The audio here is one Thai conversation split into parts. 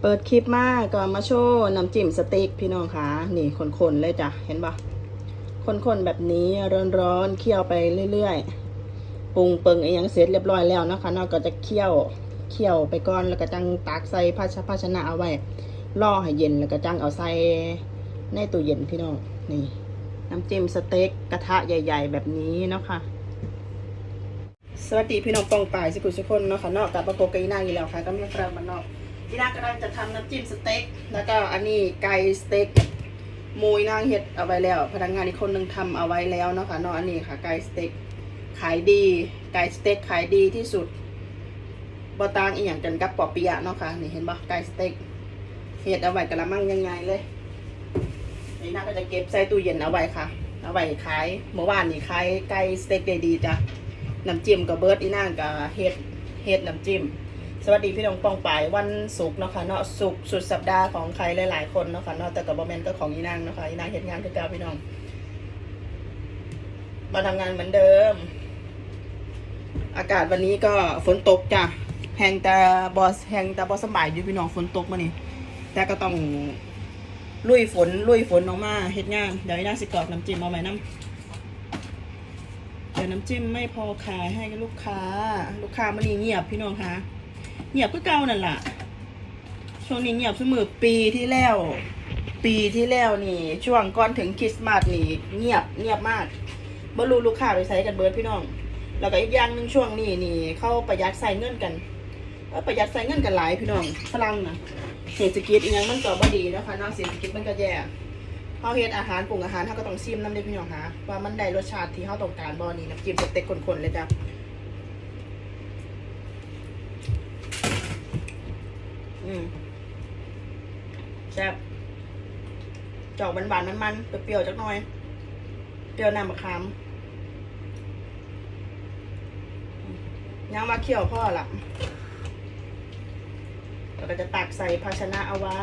เปิดคลิปมาก็มาโชว์น้ำจิ้มสติ๊กพี่น้องคะนี่คนๆเลยจ้ะเห็นปะคนๆแบบนี้ร้อนๆเคี่ยวไปเรื่อยๆปรุงเปิงไอ้หยังเสร็จเรียบร้อยแล้วนะคะนอกก็จะเคี่ยวเคี่ยวไปก่อนแล้วก็จังตักใส่ภาชภาชนะเอาไว้ล่อให้เย็นแล้วก็จังเอาใส่ในตู้เย็นพี่น้องนี่ น้ำจิ้มสเต็กกระทะใหญ่ ๆ แบบนี้เนาะค่ะสวัสดีพี่น้องปองป่ายสิคุณทุกคนเนาะค่ะเนอกกับประกกีนาอยู่แล้วค่ะก็มีครับมันเนาะ อีนากำลังจะทำน้ำจิ้มสเต็ก แล้วก็อันนี้ไก่สเต็กมูอีนางเฮ็ดเอาไว้แล้ว พนักงานอีกคนหนึงทำเอาไว้แล้วเนาะค่ะเนาะอันนี้ค่ะไก่สเต็กขายดี ไก่สเต็กขายดีที่สุดบอตางอีหยังกันกับปอเปียะเนาะค่ะนี่เห็นปะไก่สเต็กเฮ็ดเอาไว้กระมังยังไงเลยอีนาก็จะเก็บใส่ตู้เย็นเอาไว้ค่ะ เอาไว้ขายเมื่อวานนี่ขายไก่สเต็กได้ดีจ้ะน้ำจิ้มกับเบิร์ดอีนางกับเฮ็ดเฮ็ดน้ำจิ้ม สวัสดีพี่น้องปองปายวันศุกร์เนาะค่ะเนาะศุกร์สุดสัปดาห์ของใครหลายๆคนเนาะค่ะเนาะแต่กับบอมเมนก็ของอีนางเนาะค่ะอีนางเฮ็ดงานคือเก่าพี่น้อง มาทำงานเหมือนเดิม อากาศวันนี้ก็ฝนตกจ้ะแหงแต่บอสแหงแต่บอสบายอยู่พี่น้องฝนตกมานี่แต่ก็ต้องลุยฝนลุยฝนออกมาเฮ็ดงานเดี๋ยวอีนางสิกรอกน้ำจิ้มเอาไว้น้ำเดี๋ยวน้ำจิ้มไม่พอขายให้กับลูกค้า ลูกค้ามันนี่เงียบพี่น้องคะ เงียบก็เก่านั่นแหละช่วงนี้เงียบเสมอปีที่แล้ว ปีที่แล้วนี่ ช่วงก่อนถึงคริสต์มาสนี่ เงียบเงียบมากบรรลุลูกค้าไปใช้กันเบิร์ดพี่น้อง แล้วก็อีกอย่างหนึ่งช่วงนี้นี่ เข้าประหยัดใส่เงินกันประหยัดใส่เงินกันหลายพี่น้องฝรั่งนะเศรษฐกิจอีกอย่างมันก็บ่ดีนะคะนอกเศรษฐกิจมันก็แย่เขาเฮ็ดอาหารปรุงอาหารเขาก็ต้องซิมน้ำเด็กพี่น้องคะว่ามันได้รสชาติที่เขาต้องการบ่นี่น้ำจิ้มสเต็กคนๆเลยจ้ะ อืมแซ่บจอกหวานๆมันๆเปรี้ยวๆจักหน่อย เปรี้ยวน้ำมะขามยังมาเคี่ยวพ่อละเราก็จะตักใส่ภาชนะเอาไว้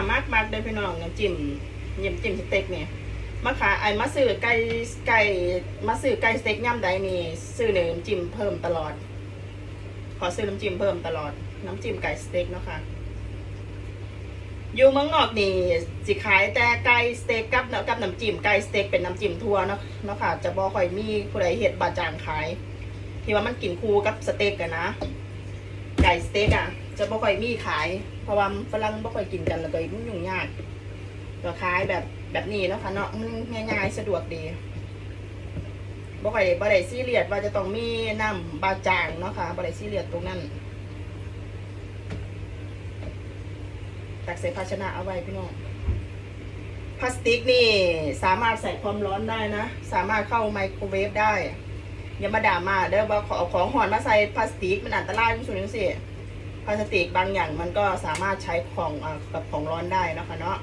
ามากมากเลยพี่น้องน้ำจิ้มน้ำจิ้มสเต็กเนี่ยมาขาไอ้มาซื้อไก่ไก่มาซื้อไก่สเต็กย่ำใดนี่ซื้อเนื้อจิ้มเพิ่มตลอด ขอซื้อน้ำจิ้มเพิ่มตลอด น้ำจิ้มไก่สเต็กเนาะค่ะอยู่เมืองนอกนี่สิขายแต่ไก่สเต็กกับเนาะกับน้ำจิ้มไก่สเต็กเป็นน้ำจิ้มทั่วเนาะเนาะค่ะ จะบ่ค่อยมีผู้ใดเฮ็ดบาจางขาย ที่ว่ามันกินคู่กับสเต็กกันนะ ไก่สเต็กอะ จะบ่ค่อยมีขาย เพราะว่าฝรั่งบ่ค่อยกินกันแล้วก็มันยุ่งยากก็ขายแบบแบบนี้เนาะค่ะเนาะมันง่ายๆสะดวกดีบ่ค่อยบ่ได้ซีเรียสว่าจะต้องมีน้ำบาจางเนาะค่ะบ่ได้ซีเรียสตรงนั้นตักใส่ภาชนะเอาไว้พี่น้องพลาสติกนี่สามารถใส่ความร้อนได้นะ สามารถเข้าไมโครเวฟได้ อย่ามาด่ามาเด้อว่าขอเอาของห่อนมาใส่พลาสติกมันอันตรายที่สุดนี่สิ พลาสติกบางอย่างมันก็สามารถใช้ของอกับของร้อนได้นะคะเนาะ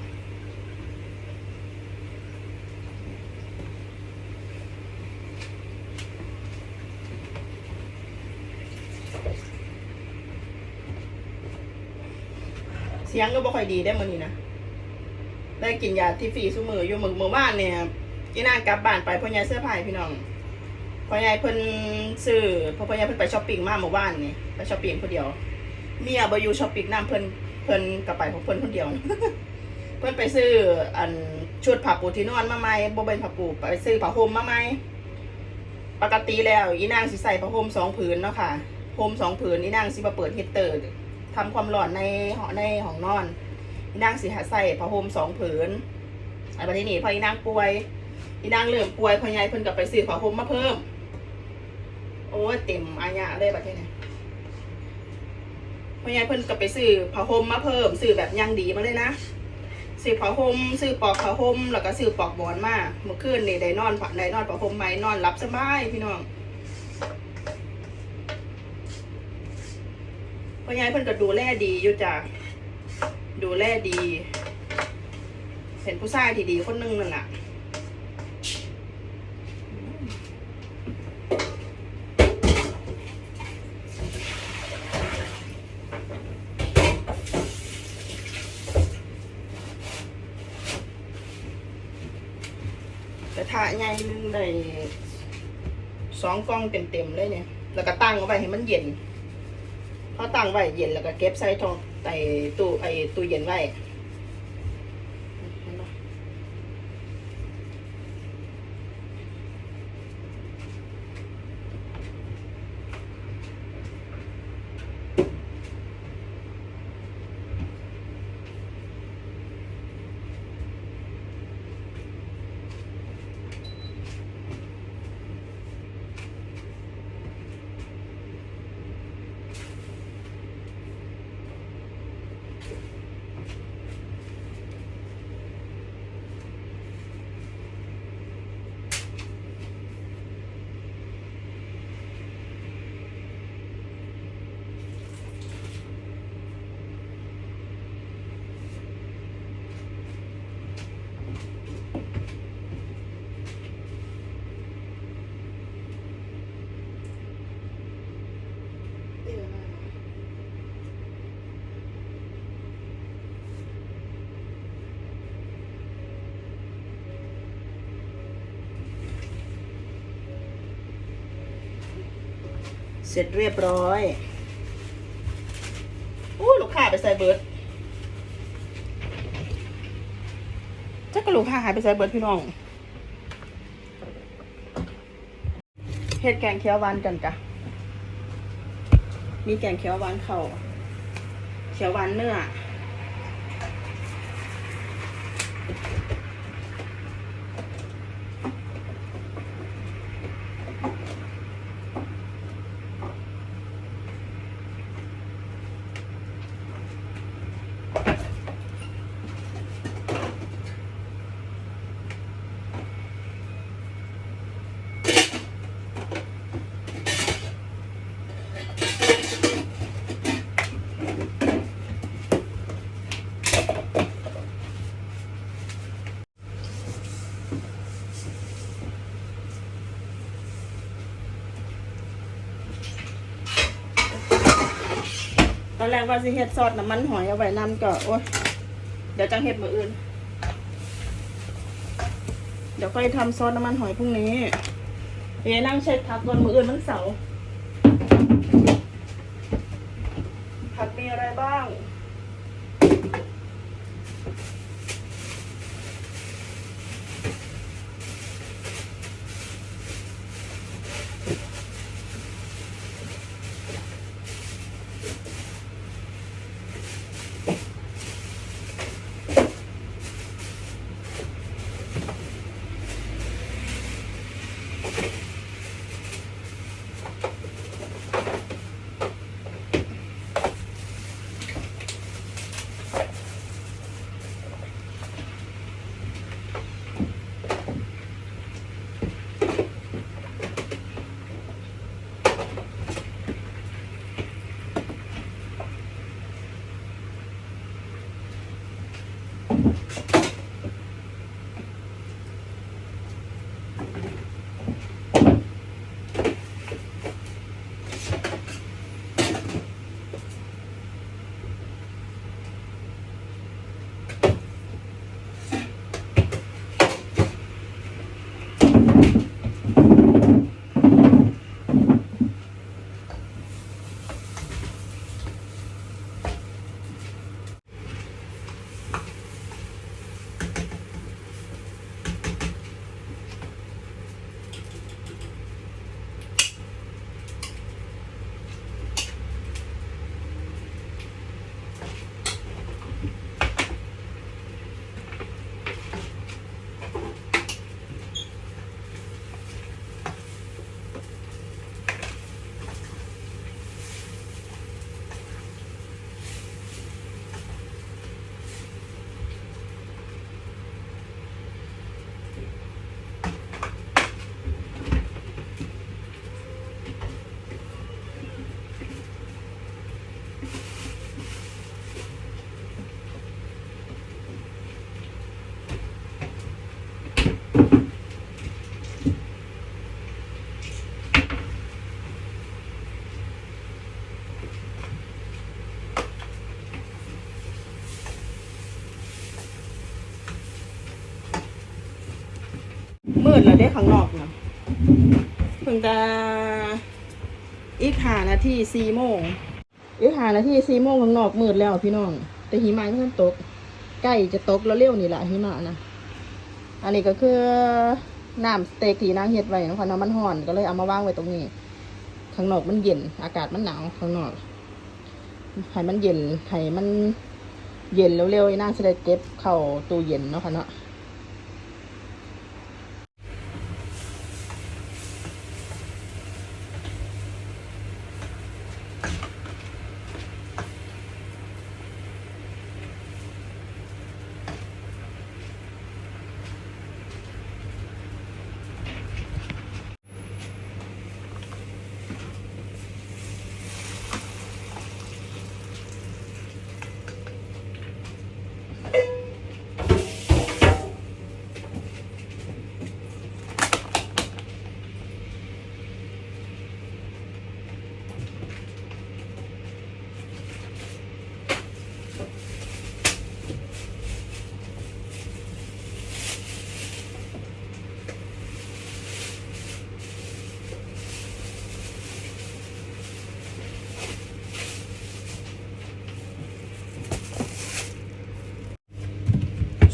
เสียงก็บ่ค่อยดีได้มื้อนี้นะ ได้กินยาที่ฟรีซุมืออยู่มื้อเมื่อวานเนี่ยอีนางกลับบ้านไปพ่อใหญ่เสื้อผ้าพี่น้องพ่อใหญ่เพิ่นซื้อพ่อพ่อใหญ่เพิ่นไปช้อปปิ้งมาเมื่อวานนี่ไปช้อปปิ้งคนเดียว เมียบอยู่ช้อปปิ้งนํเพิ่นเพิ่นก็ไปของเพิ่นคนเดียว เพิ่นไปซื้ออันชุดผ้าปูที่นอนมาใหม่บ่เป็นผ้าปูไปซื้อผ้าห่มมาใหม่ปกติแล้วอีนางสิใส่ผ้าห่มสองผืนเนาะค่ะห่มสองผืนอีนางสิมาเปิดฮีตเตอร์ทำความร้อนในหอในห้องนอนอีนางสิหาใส่ผ้าห่มสองผืนไอ้ประเทศนี้พออีนางป่วยอีนางเริ่มป่วยพอใหญ่เพิ่นก็ไปซื้อผ้าห่มมาเพิ่ม โอ้ยเต็มอายะเลยประเทศนี้ พอใหญ่เพิ่นก็ไปซื้อผ้าห่มมาเพิ่มซื้อแบบยังดีมาเลยนะซื้อผ้าห่มซื้อปลอกผ้าห่มแล้วก็ซื้อปลอกบอนมาเมื่อคืนนี่ได้นอนได้นอนผ้าห่มไหมนอนหลับสบายพี่น้องพ่อยายเพิ่นก็ดูแลดีอยู่จ้ะดูแลดีเป็นผู้ชายที่ดีคนหนึงนั่นแหละกระทะใหญ่หนึงได้ส องกล้องเต็มๆเลยเนี่ย แล้วก็ตั้งเอาไว้ให้มันเย็นพอตั้งไว้เย็นแล้วก็เก็บใส่ทองใส่ตู้ไอ้ตู้เย็นไว้ ร็จเรียบร้อยอู้ลูกค้าไปใส่เบิร์ดจักกะลูกค้าหายไปใส่เบิร์ดพี่น้องเห็ดแกงเขียวหวานกันจ้ะมีแกงเขียวหวานเข่าเขียวหวานเนื้อ อนแรกว่าสิเฮ็ดซอสน้ำมันหอยเอาไว้นำก็โอ๊ยเดี๋ยวจังเฮ็ดมืออื่น เดี๋ยวค่อยทำซอสน้ำมันหอยพรุ่งนี้เดี๋ยวนั่งเช็ดผักก่อนมืออื่นมันเสาร์ผักมีอะไรบ้าง ได้ข้างนอกนะเพิ่งจะอีกหานาทีสี่โมงอีกหานาทีสี่โมงข้างนอกมืดแล้วพี่น้อง แต่หิมะยังตก ใกล้จะตกแล้วเร็วนี่แหละหิมะนะอันนี้ก็คือน้ำสเต็กที่นางเฮ็ดไว้นะคะน้ำมันห่อนก็เลยเอามาวางไว้ตรงนี้ ข้างนอกมันเย็น อากาศมันหนาวข้างนอกให้มันเย็นให้มันเย็นเร็วๆไอ้นางจะได้เก็บเข้าตู้เย็นเนาะค่ะเนาะ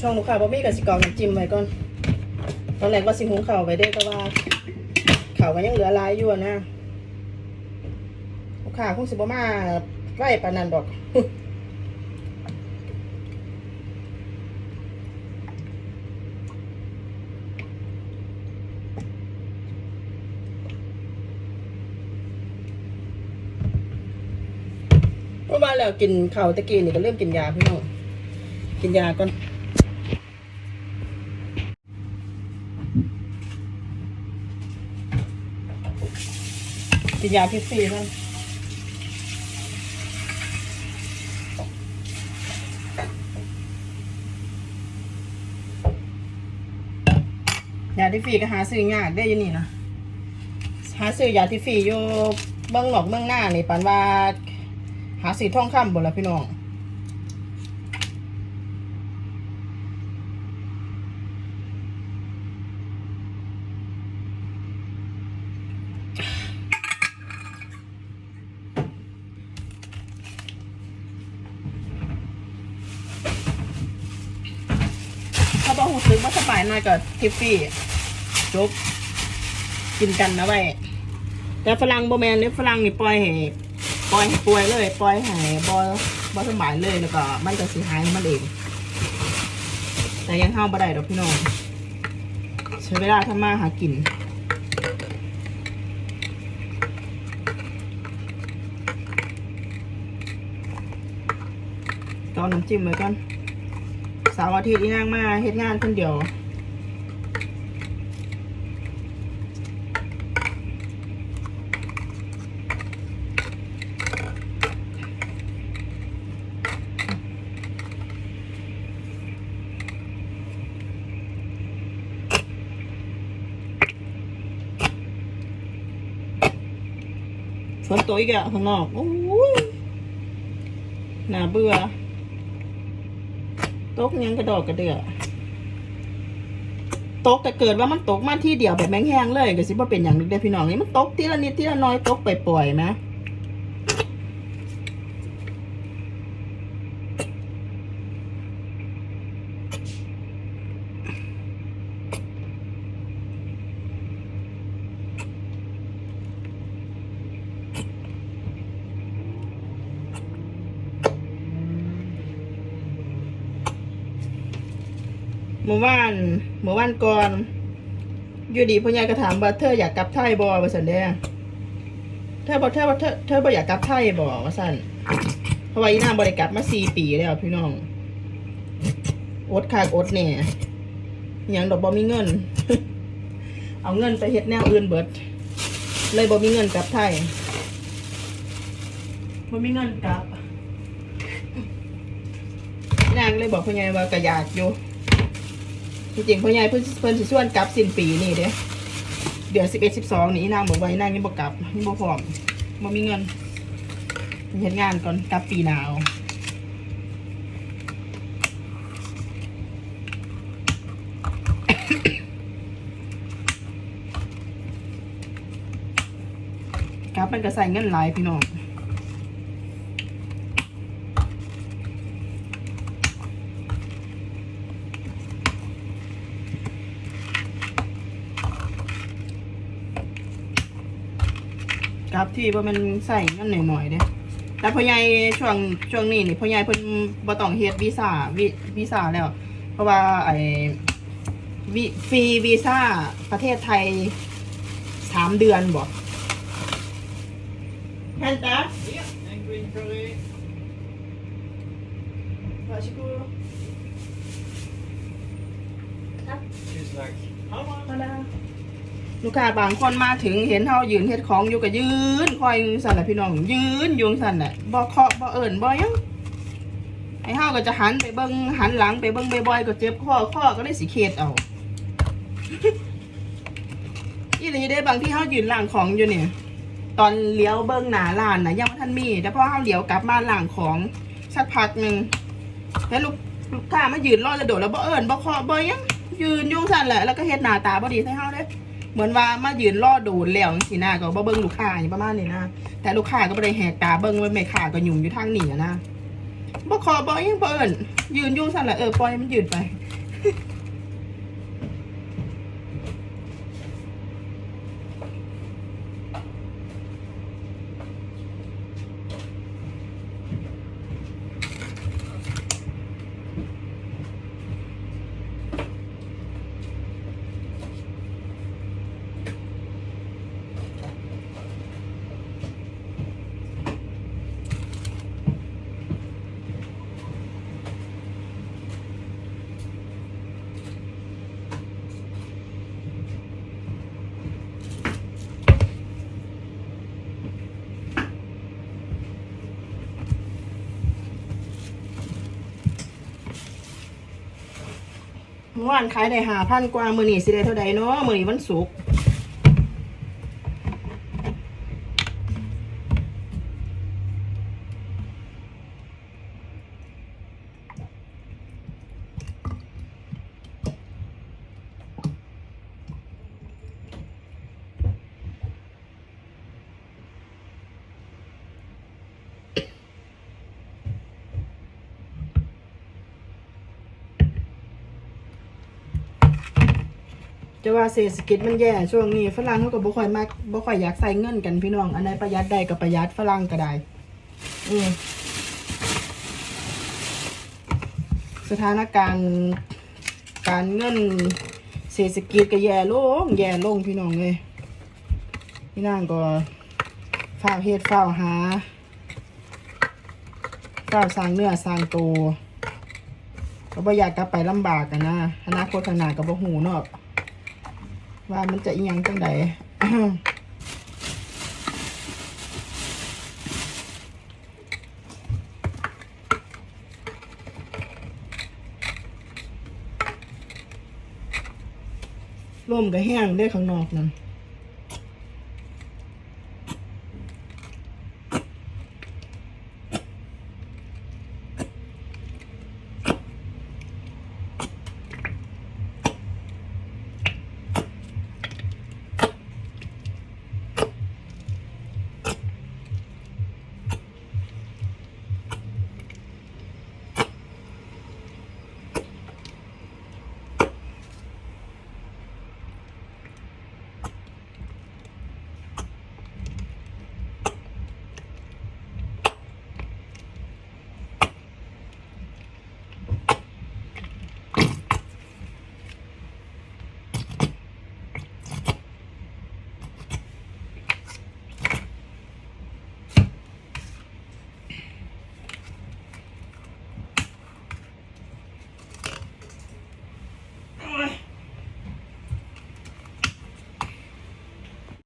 ช่องลูกค้าบ่มีกับสิกรอกน้ำจิ้มไว้ก่อน ตอนแรกว่าสิหุงข้าวไว้ได้ก็ว่าข้าวมันยังเหลือหลายอยู่นะลูกค้าคงสิบ่มาไหวปานนั้นดอกเมื่อวานแล้วกินข้าวตะกี้นี่ก็เริ่มกินยาพี่น้องกินยาก่อน กินยาพิษฟรีท่านยาที่ฟรีก็หาซื้อยากได้ยังนี่นะหาซื้อยาที่ฟรีอยู่เบื้องหนอกเบื้องหน้านี่ปันว่า หาสีท่องคำบนละพี่น้อง ถ้าบอกหูซึกว่าสบายหน่อยก็ทิฟฟี่จบกินกันนะไว้ยแต่ฝรั่งโบแมนเนี่ยฝรั่งนี่ปล่อยให้ปล่อยให้ป่วยเลยปล่อยให้บอบอสบายเลยแล้วก็มันก็สิหายของมันเองแต่ยังห้ามบ่ได้ดอกพี่น้องใช้เวลาทำมาหากินตอนน้ำจิ้มไว้ก่อน เสาร์อาทิตย์อีนางมาเฮ็ดงานคนเดียวฝนตกอีกอะข้างนอกโอ้ยน่าเบื่อต กยังกระดอกกระเดือตกแต่เกิดว่ามันตกมาที่เดียวแบบแมงแห้งเลยก็สิบ่เป็นอย่างนึกได้พี่น้องนี่มันตกทีละนิดทีละน้อยตกไปปล่อยๆไหม เมื่อวานเมื่อวานก่อนอยู่ดีพ่อใหญ่ก็ถามว่าเธออยากกลับไทยบ่ว่าสันเด้อเธอบอกเธอว่าเธอเธอบ่อยากกลับไทยบ่ว่าสันเพราะว่าอีนางบ่ได้กลับมาสี่ปีแล้วพี่น้องอดคากอดเนี่ยอหย่างดอกบ่มีเงิน เอาเงินไปเฮ็ดแนวอื่นเบิด เลยบ่มีเงินกลับไทยบ่มีเงินกลับนางเลยบอกพ่อใหญ่ว่ากระยากอยู่ ที่จริงพ่อใหญ่เพิ่นเพิ่นสิชวนกลับสิ้นปีนี่เด้เดี๋ยวสิบเอ็ดสิบสองนี่นางบอกไว้นางยังบอกลับยังบ่พร้อมบ่มีเงินเฮ็นงานก่อนกลับปีหนาวกลับมันก็ใส่เงินหลายพี่น้อง บที่ว่ามันใส่นั่นหน่อยๆเด้แต่พ่อใหญ่ช่วงช่วงนี้นี่พ่อใหญ่เพิ่นบ่ต้องเฮ็ดวีซ่าวีวีซ่าแล้ว เพราะว่าไอ้วีฟรีวีซ่าประเทศไทยสามเดือนบ่แค่จ้ะ Yeah, and green curry. ว่าชิกู She's like, how much? มาแล้ว ลูกค้าบางคนมาถึงเห็นเฮายืนเฮ็ดของอยู่ก็ยืนคอยสั่นแหละพี่น้องยืนยุงสั่นแหละบ่เคาะบ่เอิ้นบ่ยังไอ้เฮาก็จะหันไปเบิ่งหันหลังไปเบิ่งบ่อยๆก็เจ็บคอคอก็เลยสิเคดเอาอีหลีได้บางที่เฮายืนล้างของอยู่เนี่ย ตอนเลี้ยวเบิ้งหนาร้านนะยังไม่ทันมีแต่พอเฮาเลี้ยวกลับมาล้างของสักพักหนึ่งแล้วลูกลูกค้ามายืนรอจะโดดแล้วบ่เอิญบ่เคาะบ่ยังยืนยุ่งสั่นแหละแล้วก็เฮ็ดหน้าตาบ่ดีใส่เฮาเด้ เหมือนว่ามายืนรอโดนแล้วสินะก็บ่เบิ้งลูกค้าอย่างประมาณนี้นะแต่ลูกค้าก็บ่ได้แหกตาเบิ้งว่าแม่ค้าก็ยุ่งอยู่ทางหนีอะนะบ่เคาะบ่ยังบ่เอิญยืนยุ่งสั่นแหละเออปล่อยมันยืนไป มื่อวานขายได้หาพันกว่า มือนี่สิได้เท่าใดเนาะมือนี่วันศุกร์ จะว่าเศรษฐกิจมันแย่ช่วงนี้ฝรั่งเขาก็บ่ค่อยมักบ่ค่อยอยากใส่เงินกันพี่น้อง อันไหนประหยัดได้ก็ประหยัดฝรั่งก็ได้อืมสถานการณ์การเงินเศรษฐกิจก็แย่ลงแย่ลงพี่น้องเลยพี่นางก็ฝ้าเฮ็ดฝ้าหาฝ้าสร้างเนื้อสร้างตัวก็บ่อยากกลับไปลำบากกันนะอนาคตข้างหน้าก็บ่หูเนาะ ว่ามันจะยังจังไดลมก็แห้งได้ข้างนอกนั่น